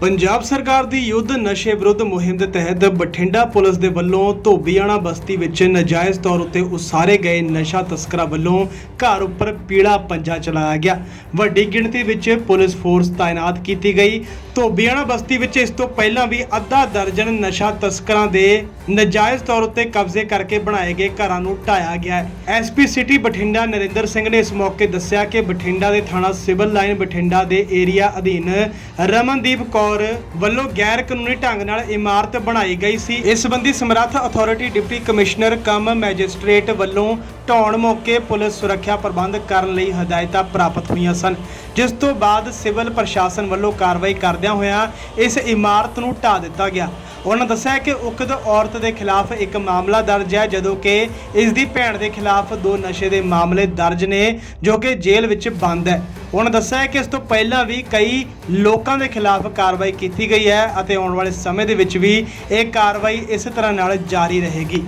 ਪੰਜਾਬ ਸਰਕਾਰ ਦੀ ਯੁੱਧ ਨਸ਼ੇ ਵਿਰੁੱਧ ਮੁਹਿੰਮ ਦੇ ਤਹਿਤ ਬਠਿੰਡਾ ਪੁਲਿਸ ਦੇ ਵੱਲੋਂ ਧੋਬੀਆਣਾ ਬਸਤੀ ਵਿੱਚ ਨਜਾਇਜ਼ ਤੌਰ ਉੱਤੇ ਉਸਾਰੇ ਗਏ ਨਸ਼ਾ ਤਸਕਰਾਂ ਵੱਲੋਂ ਘਰ ਉੱਪਰ ਪੀਲਾ ਪੰਜਾ ਚਲਾਇਆ ਗਿਆ। ਵੱਡੀ ਗਿਣਤੀ ਵਿੱਚ ਪੁਲਿਸ ਫੋਰਸ ਤਾਇਨਾਤ ਕੀਤੀ ਗਈ। ਧੋਬੀਆਣਾ ਬਸਤੀ ਵਿੱਚ ਇਸ ਤੋਂ ਪਹਿਲਾਂ ਵੀ ਅੱਧਾ ਦਰਜਨ ਨਸ਼ਾ ਤਸਕਰਾਂ ਦੇ ਨਜਾਇਜ਼ ਤੌਰ ਉੱਤੇ ਕਬਜ਼ੇ ਕਰਕੇ ਬਣਾਏ ਗਏ ਘਰਾਂ ਨੂੰ ਢਾਇਆ ਗਿਆ ਹੈ। ਐਸਪੀ ਸਿਟੀ ਬਠਿੰਡਾ ਨਰਿੰਦਰ ਸਿੰਘ ਨੇ ਇਸ ਮੌਕੇ ਦੱਸਿਆ ਕਿ ਬਠਿੰਡਾ ਦੇ ਥਾਣਾ ਸਿਵਲ ਲਾਈਨ ਬਠਿੰਡਾ ਦੇ ਏਰੀਆ ਅਧੀਨ ਰਮਨਦੀਪ ਕੌਰ ਵੱਲੋਂ ਗੈਰ ਕਾਨੂੰਨੀ ਢੰਗ ਨਾਲ ਇਮਾਰਤ ਬਣਾਈ ਗਈ ਸੀ। ਇਸ ਸੰਬੰਧੀ ਸਮਰੱਥ authority deputy commissioner cum magistrate ਵੱਲੋਂ ਢਾਉਣ ਮੌਕੇ ਪੁਲਿਸ ਸੁਰੱਖਿਆ ਪ੍ਰਬੰਧ ਕਰਨ ਲਈ ਹਦਾਇਤਾਂ ਪ੍ਰਾਪਤ ਹੋਈਆਂ ਸਨ। ਜਿਸ ਤੋਂ ਬਾਅਦ ਸਿਵਲ ਪ੍ਰਸ਼ਾਸਨ ਵੱਲੋਂ ਕਾਰਵਾਈ ਕਰਦਿਆਂ ਹੋਇਆਂ ਇਸ ਇਮਾਰਤ ਨੂੰ ਢਾ ਦਿੱਤਾ ਗਿਆ। ਉਹਨਾਂ ਦੱਸਿਆ ਕਿ ਉਕਤ ਔਰਤ ਦੇ ਖਿਲਾਫ ਇੱਕ ਮਾਮਲਾ ਦਰਜ ਹੈ ਜਦੋਂ ਕਿ ਇਸ ਦੀ ਭੈਣ ਦੇ ਖਿਲਾਫ ਦੋ ਨਸ਼ੇ ਦੇ ਮਾਮਲੇ ਦਰਜ ਨੇ ਜੋ ਕਿ ਜੇਲ੍ਹ ਵਿੱਚ ਬੰਦ ਹੈ ਉਹਨਾਂ ਦੱਸਿਆ ਕਿ ਇਸ ਤੋਂ ਪਹਿਲਾਂ ਵੀ ਕਈ ਲੋਕਾਂ ਦੇ ਖਿਲਾਫ ਕਾਰਵਾਈ ਕੀਤੀ ਗਈ ਹੈ ਅਤੇ ਆਉਣ ਵਾਲੇ ਸਮੇਂ ਦੇ ਵਿੱਚ ਵੀ ਇਹ ਕਾਰਵਾਈ ਇਸੇ ਤਰ੍ਹਾਂ ਨਾਲ ਜਾਰੀ ਰਹੇਗੀ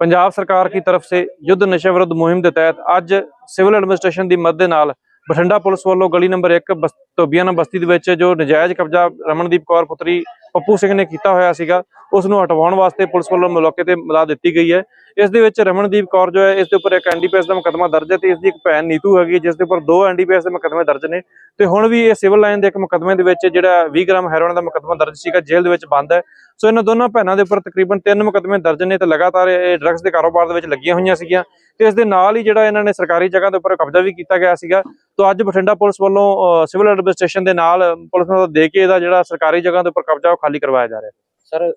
पंजाब सरकार की तरफ से युद्ध नशे विरुद्ध मुहिम के तहत ਅੱਜ ਸਿਵਲ ਐਡਮਿਨਿਸਟ੍ਰੇਸ਼ਨ ਦੀ ਮਦਦ ਦੇ ਨਾਲ ਬਠਿੰਡਾ ਪੁਲਿਸ ਵੱਲੋਂ ਗਲੀ ਨੰਬਰ 1 ਧੋਬੀਆਣਾ ਬਸਤੀ ਦੇ ਵਿੱਚ ਜੋ ਨਜਾਇਜ਼ ਕਬਜ਼ਾ ਰਮਨਦੀਪ ਕੌਰ ਪੁੱਤਰੀ ਪੱਪੂ ਸਿੰਘ ਨੇ ਕੀਤਾ ਹੋਇਆ ਸੀਗਾ ਉਸ ਨੂੰ ਹਟਵਾਉਣ ਵਾਸਤੇ ਪੁਲਿਸ ਵੱਲੋਂ ਮੌਕੇ ਤੇ ਮਿਲਾ ਦਿੱਤੀ ਗਈ ਹੈ। ਇਸ ਦੇ ਵਿੱਚ ਰਮਨਦੀਪ ਕੌਰ ਜੋ ਹੈ, ਇਸ ਦੇ ਉੱਪਰ ਇੱਕ ਐਨਡੀਪੀਐਸ ਦਾ ਮੁਕੱਦਮਾ ਦਰਜ ਹੈ ਤੇ ਇਸ ਦੀ ਇੱਕ ਭੈਣ ਨੀਤੂ ਹੈਗੀ ਜਿਸ ਦੇ ਉੱਪਰ ਦੋ ਐਨਡੀਪੀਐਸ ਦੇ ਮੁਕੱਦਮੇ ਦਰਜ ਨੇ। ਤੇ ਹੁਣ ਵੀ ਇਹ ਸਿਵਲ ਲਾਈਨ ਦੇ ਇੱਕ ਮੁਕੱਦਮੇ ਦੇ ਵਿੱਚ ਜਿਹੜਾ 20 ਗ੍ਰਾਮ ਹੈਰੋਇਨ ਦਾ ਮੁਕੱਦਮਾ ਦਰਜ ਸੀਗਾ, ਜੇਲ੍ਹ ਦੇ ਵਿੱਚ ਬੰਦ ਹੈ। ਸੋ ਇਹਨਾਂ ਦੋਨਾਂ ਭੈਣਾਂ ਦੇ ਉੱਪਰ ਤਕਰੀਬਨ ਤਿੰਨ ਮੁਕੱਦਮੇ ਦਰਜ ਨੇ ਤੇ ਲਗਾਤਾਰ ਇਹ ਡਰੱਗਸ ਦੇ ਕਾਰੋਬਾਰ ਦੇ ਵਿੱਚ ਲੱਗੀਆਂ ਹੋਈਆਂ ਸੀਗੀਆਂ। ਤੇ ਇਸ ਦੇ ਨਾਲ ਹੀ ਜਿਹੜਾ ਇਹਨਾਂ ਨੇ ਸਰਕਾਰੀ ਜਗ੍ਹਾ ਦੇ ਉੱਪਰ ਕਬਜ਼ਾ ਵੀ ਕੀਤਾ ਗਿਆ ਸੀਗਾ। ਤੋਂ ਅੱਜ ਬਠਿੰਡਾ ਪੁਲਿਸ ਵੱਲੋਂ ਸਿਵਲ ਐਡਮਿਨਿਸਟ੍ਰੇਸ਼ਨ ਦੇ ਨਾਲ ਪੁਲਿਸ ਨੂੰ ਦੇ ਕੇ ਇਹਦਾ ਜਿਹੜਾ ਸਰਕਾਰੀ ਜਗ੍ਹਾ ਦੇ ਉੱਪਰ ਕਬਜ਼ਾ ਖਾਲੀ ਕਰਵਾਇਆ ਜਾ ਰਿਹਾ ਹੈ। ਸਰ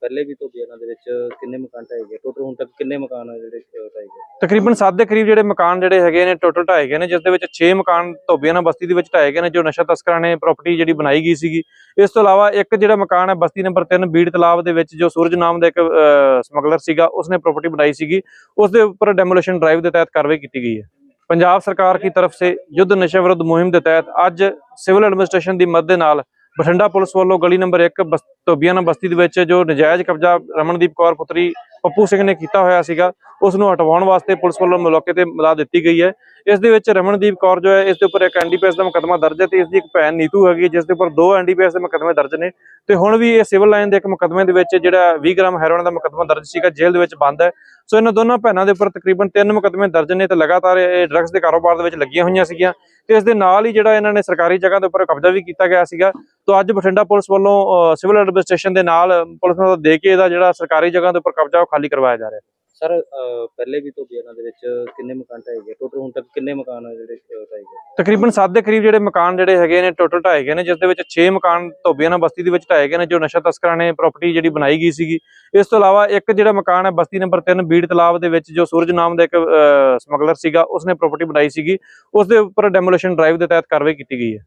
ਪਹਿਲੇ ਵੀ ਤੋਂ ਦੇ ਵਿੱਚ ਕਿੰਨੇ ਮਕਾਨ ਢਾਏ ਗਏ? ਟੋਟਲ ਹੁਣ ਤੱਕ ਕਿੰਨੇ ਮਕਾਨ ਜਿਹੜੇ ਢਾਏ ਗਏ? ਤਕਰੀਬਨ 7 ਦੇ ਕਰੀਬ ਜਿਹੜੇ ਮਕਾਨ ਜਿਹੜੇ ਹੈਗੇ ਨੇ ਟੋਟਲ ਢਾਏ ਗਏ ਨੇ ਜਿਸ ਦੇ ਵਿੱਚ 6 ਮਕਾਨ ਧੋਬੀਆਨਾ ਬਸਤੀ ਦੇ ਵਿੱਚ ਢਾਏ ਗਏ ਨੇ ਜੋ ਨਸ਼ਾ ਤਸਕਰਾਂ ਨੇ ਪ੍ਰਾਪਰਟੀ ਜਿਹੜੀ ਬਣਾਈ ਗਈ ਸੀਗੀ। ਇਸ ਤੋਂ ਇਲਾਵਾ ਇੱਕ ਜਿਹੜਾ ਮਕਾਨ ਹੈ ਬਸਤੀ ਨੰਬਰ 3 ਬੀੜ ਤਲਾਬ ਦੇ ਵਿੱਚ ਜੋ ਸੂਰਜ ਨਾਮ ਦਾ ਇੱਕ ਸਮਗਲਰ ਸੀਗਾ ਉਸਨੇ ਪ੍ਰਾਪਰਟੀ ਬਣਾਈ ਸੀਗੀ। ਉਸ ਦੇ ਉੱਪਰ ਡੈਮੋਲੇਸ਼ਨ ਡਰਾਈਵ ਦੇ ਤਹਿਤ ਕਾਰਵਾਈ ਕੀਤੀ ਗਈ ਹੈ। ਪੰਜਾਬ ਸਰਕਾਰ ਦੀ ਤਰਫ ਸੇ ਯੁੱਧ ਨਸ਼ਾ ਵਿਰੁੱਧ ਮੁਹਿੰਮ ਦੇ ਤਹਿਤ ਅੱਜ ਸਿਵਲ ਐਡਮਿਨਿਸਟ੍ਰੇਸ਼ਨ ਦੀ ਮਦਦ ਨਾਲ ਬਠਿੰਡਾ ਪੁਲਿਸ ਵੱਲੋਂ ਗਲੀ ਨੰਬਰ 1 ਧੋਬੀਆਣਾ ਬਸਤੀ ਦੇ ਵਿੱਚ ਜੋ ਨਜਾਇਜ਼ ਕਬਜ਼ਾ ਰਮਨਦੀਪ ਕੌਰ ਪੁੱਤਰੀ ਪੱਪੂ ਸਿੰਘ ਨੇ ਕੀਤਾ ਹੋਇਆ ਸੀਗਾ, ਉਸ ਨੂੰ ਹਟਵਾਉਣ ਵਾਸਤੇ ਪੁਲਿਸ ਵੱਲੋਂ ਮੌਕੇ ਤੇ ਮਦਦ ਦਿੱਤੀ ਗਈ ਹੈ। ਇਸ ਦੇ ਵਿੱਚ ਰਮਨਦੀਪ ਕੌਰ ਜੋ ਹੈ, ਇਸ ਦੇ ਉੱਪਰ ਇੱਕ ਐਨਡੀਪੀਐਸ ਦਾ ਮੁਕੱਦਮਾ ਦਰਜ ਹੈ ਤੇ ਇਸ ਦੀ ਇੱਕ ਭੈਣ ਨੀਤੂ ਹੈਗੀ ਜਿਸ ਦੇ ਉੱਪਰ ਦੋ ਐਨਡੀਪੀਐਸ ਦੇ ਮੁਕੱਦਮੇ ਦਰਜ ਨੇ। ਤੇ ਹੁਣ ਵੀ ਇਹ ਸਿਵਲ ਲਾਈਨ ਦੇ ਇੱਕ ਮੁਕੱਦਮੇ ਦੇ ਵਿੱਚ ਜਿਹੜਾ 20 ਗ੍ਰਾਮ ਹੈਰੋਇਨ ਦਾ ਮੁਕੱਦਮਾ ਦਰਜ ਸੀਗਾ, ਜੇਲ੍ਹ ਦੇ ਵਿੱਚ ਬੰਦ ਹੈ। ਸੋ ਇਹਨਾਂ ਦੋਨਾਂ ਭੈਣਾਂ ਦੇ ਉੱਪਰ ਤਕਰੀਬਨ ਤਿੰਨ ਮੁਕੱਦਮੇ ਦਰਜ ਨੇ ਤੇ ਲਗਾਤਾਰ ਇਹ ਡਰੱਗਸ ਦੇ ਕਾਰੋਬਾਰ ਦੇ ਵਿੱਚ ਲੱਗੀਆਂ ਹੋਈਆਂ ਸੀਗੀਆਂ। ਤੇ ਇਸ ਦੇ ਨਾਲ ਹੀ ਜਿਹੜਾ ਇਹਨਾਂ ਨੇ ਸਰਕਾਰੀ ਜਗ੍ਹਾ ਦੇ ਉੱਪਰ ਕਬਜ਼ਾ ਵੀ ਕੀਤਾ ਗਿਆ ਸੀਗਾ। ਤੋਂ ਅੱਜ ਬਠਿੰਡਾ ਪੁਲਿਸ ਵੱਲੋਂ ਸਿਵਲ ਐਡਮਿਨਿਸਟ੍ਰੇਸ਼ਨ ਦੇ ਨਾਲ ਪੁਲਿਸ ਨੂੰ ਦੇ ਕੇ ਇਹਦਾ ਜਿਹੜਾ ਸਰਕਾਰੀ ਜਗ੍ਹਾ ਦੇ ਉੱਪਰ ਕਬਜ਼ਾ ਉਹ ਖਾਲੀ ਕਰਵਾਇਆ ਜਾ ਰਿਹਾ। ਸਰ ਪਹਿਲੇ ਵੀ ਤੋਂ ਬਿਆਨਾਂ ਦੇ ਵਿੱਚ ਕਿੰਨੇ ਮਕਾਨ ਢਾਏ ਗਏ? ਟੋਟਲ ਹੁਣ ਤੱਕ ਕਿੰਨੇ ਮਕਾਨ ਆ ਜਿਹੜੇ ਢਾਏ ਗਏ? ਤਕਰੀਬਨ 7 ਦੇ ਕਰੀਬ ਜਿਹੜੇ ਮਕਾਨ ਜਿਹੜੇ ਹੈਗੇ ਨੇ ਟੋਟਲ ਢਾਏ ਗਏ ਨੇ, ਜਿਸ ਦੇ ਵਿੱਚ 6 ਮਕਾਨ ਧੋਬੀਆਣਾ ਬਸਤੀ ਦੇ ਵਿੱਚ ਢਾਏ ਗਏ ਨੇ, ਜੋ ਨਸ਼ਾ ਤਸਕਰਾਂ ਨੇ ਪ੍ਰਾਪਰਟੀ ਜਿਹੜੀ ਬਣਾਈ ਗਈ ਸੀਗੀ। ਇਸ ਤੋਂ ਇਲਾਵਾ ਇੱਕ ਜਿਹੜਾ ਮਕਾਨ ਹੈ, ਬਸਤੀ ਨੰਬਰ 3 ਬੀੜ ਤਲਾਬ ਦੇ ਵਿੱਚ, ਜੋ ਸੂਰਜ ਨਾਮ ਦਾ ਇੱਕ ਸਮਗਲਰ ਸੀਗਾ, ਉਸਨੇ ਪ੍ਰਾਪਰਟੀ ਬਣਾਈ ਸੀਗੀ। ਉਸ ਦੇ ਉੱਪਰ ਡੈਮੋਲੇਸ਼ਨ ਡਰਾਈਵ ਦੇ ਤਹਿਤ ਕਾਰਵਾਈ ਕੀਤੀ ਗਈ ਹੈ।